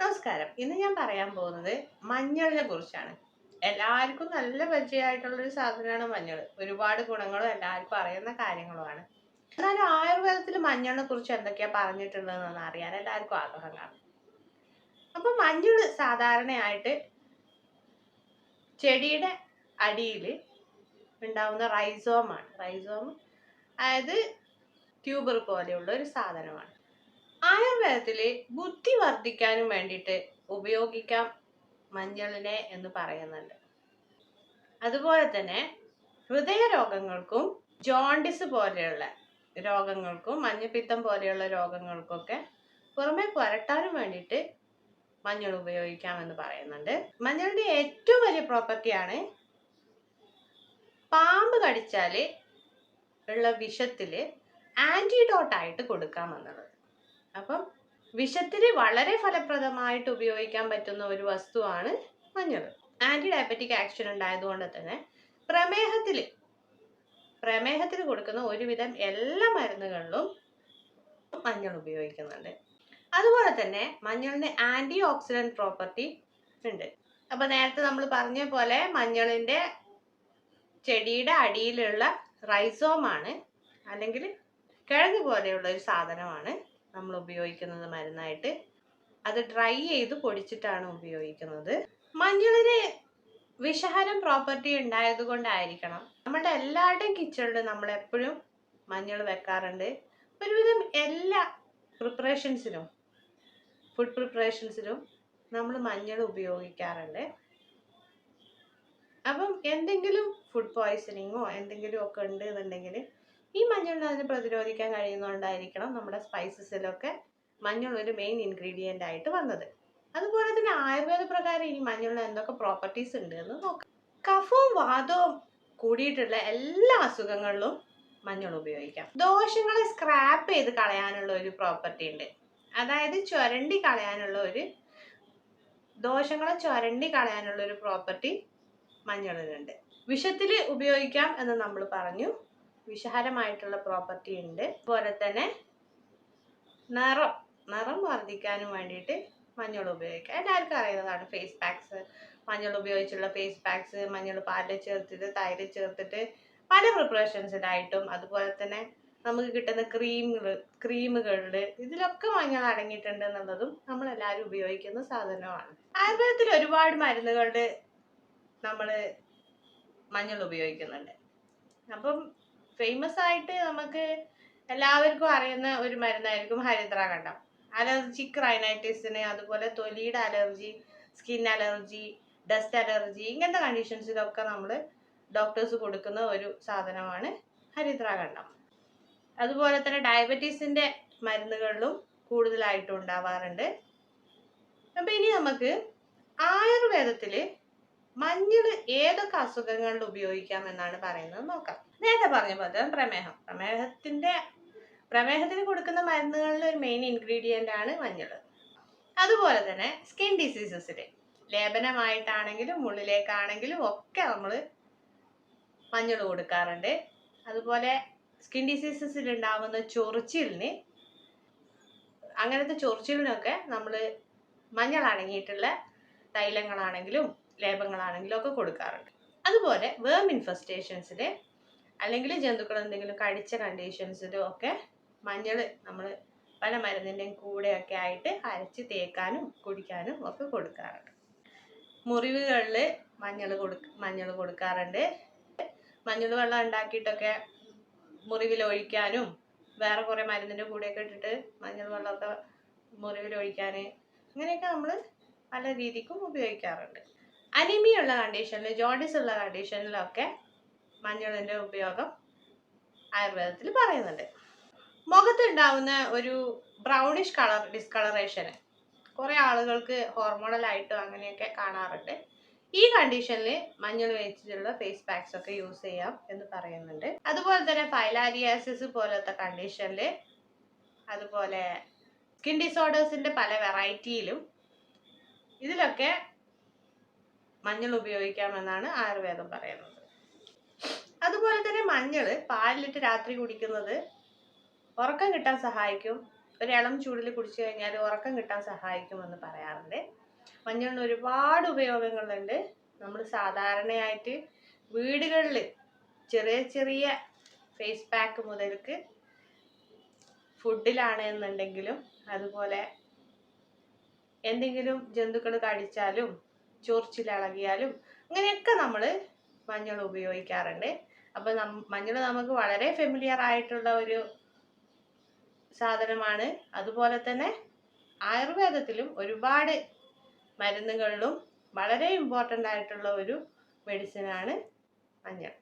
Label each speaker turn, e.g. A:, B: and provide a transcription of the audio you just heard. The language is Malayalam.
A: നമസ്കാരം. ഇന്ന് ഞാൻ പറയാൻ പോകുന്നത് മഞ്ഞളിനെ കുറിച്ചാണ്. എല്ലാവർക്കും നല്ല പരിചയമായിട്ടുള്ള ഒരു സാധനമാണ് മഞ്ഞൾ ഒരുപാട് ഗുണങ്ങളും എല്ലാവർക്കും അറിയുന്ന കാര്യങ്ങളുമാണ്. എന്നാലും ആയുർവേദത്തിൽ മഞ്ഞളിനെ കുറിച്ച് എന്തൊക്കെയാ പറഞ്ഞിട്ടുള്ളതെന്ന് അറിയാൻ എല്ലാവർക്കും ആഗ്രഹം കാണും. അപ്പൊ മഞ്ഞൾ സാധാരണയായിട്ട് ചെടിയുടെ അടിയിൽ ഉണ്ടാവുന്ന റൈസോമാണ് റൈസോം അതായത് ട്യൂബർ പോലെയുള്ള ഒരു സാധനമാണ്. ആയുർവേദത്തിൽ ബുദ്ധി വർദ്ധിക്കാനും വേണ്ടിയിട്ട് ഉപയോഗിക്കാം മഞ്ഞളിനെ എന്ന് പറയുന്നുണ്ട്. അതുപോലെ തന്നെ ഹൃദയ രോഗങ്ങൾക്കും ജോണ്ടിസ് പോലെയുള്ള രോഗങ്ങൾക്കും മഞ്ഞപ്പിത്തം പോലെയുള്ള രോഗങ്ങൾക്കൊക്കെ പുറമെ പുരട്ടാനും വേണ്ടിയിട്ട് മഞ്ഞൾ ഉപയോഗിക്കാമെന്ന് പറയുന്നുണ്ട്. മഞ്ഞളുടെ ഏറ്റവും വലിയ പ്രോപ്പർട്ടിയാണ് പാമ്പ് കടിച്ചാൽ ഉള്ള വിഷത്തിൽ ആന്റിഡോട്ട് ആയിട്ട് കൊടുക്കാമെന്നുള്ളത്. അപ്പം വിഷത്തിന് വളരെ ഫലപ്രദമായിട്ട് ഉപയോഗിക്കാൻ പറ്റുന്ന ഒരു വസ്തുവാണ് മഞ്ഞൾ. ആന്റി ഡയബറ്റിക് ആക്ഷൻ ഉണ്ടായതുകൊണ്ട് തന്നെ പ്രമേഹത്തിൽ പ്രമേഹത്തിൽ കൊടുക്കുന്ന ഒരുവിധം എല്ലാ മരുന്നുകളിലും മഞ്ഞൾ ഉപയോഗിക്കുന്നുണ്ട്. അതുപോലെ തന്നെ മഞ്ഞളിന് ആന്റി ഓക്സിഡന്റ് പ്രോപ്പർട്ടി ഉണ്ട്. അപ്പൊ നേരത്തെ നമ്മൾ പറഞ്ഞ പോലെ മഞ്ഞളിന്റെ ചെടിയുടെ അടിയിലുള്ള റൈസോമാണ് അല്ലെങ്കിൽ കിഴങ്ങ് പോലെയുള്ള ഒരു സാധനമാണ്. നമ്മൾ ഉപയോഗിക്കുന്നത് മരുന്നായിട്ട്. അത് ഡ്രൈ ചെയ്ത് പൊടിച്ചിട്ടാണ് ഉപയോഗിക്കുന്നത്. മഞ്ഞളിന് വിഷഹരം പ്രോപ്പർട്ടി ഉണ്ടായത് കൊണ്ടായിരിക്കണം. നമ്മുടെ എല്ലാവരുടെയും കിച്ചണിൽ നമ്മൾ എപ്പോഴും മഞ്ഞൾ വെക്കാറുണ്ട്. ഒരുവിധം എല്ലാ പ്രിപ്പറേഷൻസിനും ഫുഡ് പ്രിപ്പറേഷൻസിനും നമ്മൾ മഞ്ഞൾ ഉപയോഗിക്കാറുണ്ട്. അപ്പം എന്തെങ്കിലും ഫുഡ് പോയ്സണിങ്ങോ എന്തെങ്കിലും ഒക്കെ ഉണ്ട് എന്നുണ്ടെങ്കിൽ ഈ മഞ്ഞളിന് അതിന് പ്രതിരോധിക്കാൻ കഴിയുന്നതുകൊണ്ടായിരിക്കണം നമ്മുടെ സ്പൈസസിലൊക്കെ മഞ്ഞൾ ഒരു മെയിൻ ഇൻഗ്രീഡിയന്റ് ആയിട്ട് വന്നത്. അതുപോലെ തന്നെ ആയുർവേദ പ്രകാരം ഈ മഞ്ഞളിന് എന്തൊക്കെ പ്രോപ്പർട്ടീസ് ഉണ്ട് എന്ന് നോക്കാം. കഫവും വാദവും കൂടിയിട്ടുള്ള എല്ലാ അസുഖങ്ങളിലും മഞ്ഞൾ ഉപയോഗിക്കാം. ദോഷങ്ങളെ സ്ക്രാപ്പ് ചെയ്ത് കളയാനുള്ള ഒരു പ്രോപ്പർട്ടി ഉണ്ട്. അതായത് ചുരണ്ടി കളയാനുള്ള ഒരു ദോഷങ്ങളെ ചുരണ്ടി കളയാനുള്ള ഒരു പ്രോപ്പർട്ടി മഞ്ഞളിനുണ്ട്. വിഷത്തിൽ ഉപയോഗിക്കാം എന്ന് നമ്മൾ പറഞ്ഞു. വിഷഹരമായിട്ടുള്ള പ്രോപ്പർട്ടി ഉണ്ട്. അതുപോലെ തന്നെ നിറം നിറം വർദ്ധിക്കാനും വേണ്ടിയിട്ട് മഞ്ഞൾ ഉപയോഗിക്കുക എല്ലാവർക്കും അറിയുന്നതാണ് ഫേസ് പാക്സ് മഞ്ഞൾ ഉപയോഗിച്ചുള്ള ഫേസ് പാക്സ് മഞ്ഞൾ പാലിൽ ചേർത്തിട്ട് തൈര് ചേർത്തിട്ട് പല പ്രിപ്പറേഷൻസിലായിട്ടും അതുപോലെ തന്നെ നമുക്ക് കിട്ടുന്ന ക്രീമുകൾ ക്രീമുകളിൽ ഇതിലൊക്കെ മഞ്ഞൾ അടങ്ങിയിട്ടുണ്ട് എന്നുള്ളതും നമ്മൾ എല്ലാവരും ഉപയോഗിക്കുന്ന സാധനമാണ്. ആയുർവേദത്തിൽ ഒരുപാട് മരുന്നുകളുടെ നമ്മൾ മഞ്ഞൾ ഉപയോഗിക്കുന്നുണ്ട്. അപ്പം ഫേമസ് ആയിട്ട് നമുക്ക് എല്ലാവർക്കും അറിയുന്ന ഒരു മരുന്നായിരിക്കും ഹരിദ്രാകണ്ഠം അലർജിക് റൈനൈറ്റിസിന് അതുപോലെ തൊലിയുടെ allergy skin allergy dust allergy ഇങ്ങനത്തെ കണ്ടീഷൻസിലൊക്കെ നമ്മൾ ഡോക്ടേഴ്സ് കൊടുക്കുന്ന ഒരു സാധനമാണ് ഹരിദ്രാകണ്ഠം അതുപോലെ തന്നെ ഡയബറ്റീസിന്റെ മരുന്നുകളിലും കൂടുതലായിട്ടും ഉണ്ടാവാറുണ്ട്. അപ്പൊ ഇനി നമുക്ക് ആയുർവേദത്തിൽ മഞ്ഞൾ ഏതൊക്കെ അസുഖങ്ങളിൽ ഉപയോഗിക്കാം എന്നാണ് പറയുന്നത് നോക്കാം. നേരത്തെ പറഞ്ഞ പോലെ പ്രമേഹം. പ്രമേഹത്തിന്റെ പ്രമേഹത്തിന് കൊടുക്കുന്ന മരുന്നുകളിൽ ഒരു മെയിൻ ഇൻഗ്രീഡിയന്റ് ആണ് മഞ്ഞൾ അതുപോലെ തന്നെ സ്കിൻ ഡിസീസസിൽ ലേപനമായിട്ടാണെങ്കിലും ഉള്ളിലേക്കാണെങ്കിലും ഒക്കെ നമ്മൾ മഞ്ഞൾ കൊടുക്കാറുണ്ട്. അതുപോലെ സ്കിൻ ഡിസീസസിൽ ഉണ്ടാകുന്ന ചൊറിച്ചിലിന് അങ്ങനത്തെ ചൊറിച്ചിലിനൊക്കെ നമ്മൾ മഞ്ഞൾ അടങ്ങിയിട്ടുള്ള തൈലങ്ങളാണെങ്കിലും ലേപങ്ങളാണെങ്കിലും ഒക്കെ കൊടുക്കാറുണ്ട്. അതുപോലെ വേം ഇൻഫെസ്റ്റേഷൻസിൽ അല്ലെങ്കിൽ ജന്തുക്കൾ എന്തെങ്കിലും കടിച്ച കണ്ടീഷൻസിലും ഒക്കെ മഞ്ഞൾ നമ്മൾ പല മരുന്നിന്റെയും കൂടെയൊക്കെ ആയിട്ട് അരച്ച് തേക്കാനും കുടിക്കാനും ഒക്കെ കൊടുക്കാറുണ്ട്. മുറിവുകളിൽ മഞ്ഞൾ കൊടുക്ക മഞ്ഞൾ കൊടുക്കാറുണ്ട്. മഞ്ഞൾ വെള്ളം ഉണ്ടാക്കിയിട്ടൊക്കെ മുറിവിൽ ഒഴിക്കാനും വേറെ കുറേ മരുന്നിന്റെ കൂടെയൊക്കെ ഇട്ടിട്ട് മഞ്ഞൾ വെള്ളമൊക്കെ മുറിവിൽ ഒഴിക്കാൻ അങ്ങനെയൊക്കെ നമ്മൾ പല രീതിക്കും ഉപയോഗിക്കാറുണ്ട്. അനിമിയ ഉള്ള കണ്ടീഷനിൽ ജോണ്ടിസ് ഉള്ള കണ്ടീഷനിലൊക്കെ മഞ്ഞളിന്റെ ഉപയോഗം ആയുർവേദത്തിൽ പറയുന്നുണ്ട്. മുഖത്തുണ്ടാവുന്ന ഒരു ബ്രൗണിഷ് കളർ ഡിസ്കളറേഷന് കുറേ ആളുകൾക്ക് ഹോർമോണലായിട്ടും അങ്ങനെയൊക്കെ കാണാറുണ്ട്. ഈ കണ്ടീഷനിൽ മഞ്ഞൾ വെച്ചിട്ടുള്ള ഫേസ് പാക്സ് ഒക്കെ യൂസ് ചെയ്യാം എന്ന് പറയുന്നുണ്ട്. അതുപോലെ തന്നെ ഫൈലാരിയാസിസ് പോലത്തെ കണ്ടീഷനിൽ അതുപോലെ സ്കിൻ ഡിസോർഡേഴ്സിന്റെ പല വെറൈറ്റിയിലും ഇതിലൊക്കെ മഞ്ഞൾ ഉപയോഗിക്കാമെന്നാണ് ആയുർവേദം പറയുന്നത്. അതുപോലെ തന്നെ മഞ്ഞൾ പാലിലിട്ട് രാത്രി കുടിക്കുന്നത് ഉറക്കം കിട്ടാൻ സഹായിക്കും. ഒരു ഇളം ചൂടിൽ കുടിച്ചു കഴിഞ്ഞാൽ ഉറക്കം കിട്ടാൻ സഹായിക്കുമെന്ന് പറയാറുണ്ട്. മഞ്ഞളിന് ഒരുപാട് ഉപയോഗങ്ങളുണ്ട്. നമ്മൾ സാധാരണയായിട്ട് വീടുകളിൽ ചെറിയ ചെറിയ ഫേസ് പാക്ക് മുതൽക്ക് ഫുഡിലാണ് എന്നുണ്ടെങ്കിലും അതുപോലെ എന്തെങ്കിലും ജന്തുക്കൾ കടിച്ചാലും ചൊറിച്ചിലിളകിയാലും അങ്ങനെയൊക്കെ നമ്മൾ മഞ്ഞൾ ഉപയോഗിക്കാറുണ്ട്. അപ്പോൾ നം മഞ്ഞൾ നമുക്ക് വളരെ ഫെമിലിയർ ആയിട്ടുള്ള ഒരു സാധനമാണ്. അതുപോലെ തന്നെ ആയുർവേദത്തിലും ഒരുപാട് മരുന്നുകളിലും വളരെ ഇമ്പോർട്ടന്റ് ആയിട്ടുള്ള ഒരു മെഡിസിനാണ് മഞ്ഞൾ.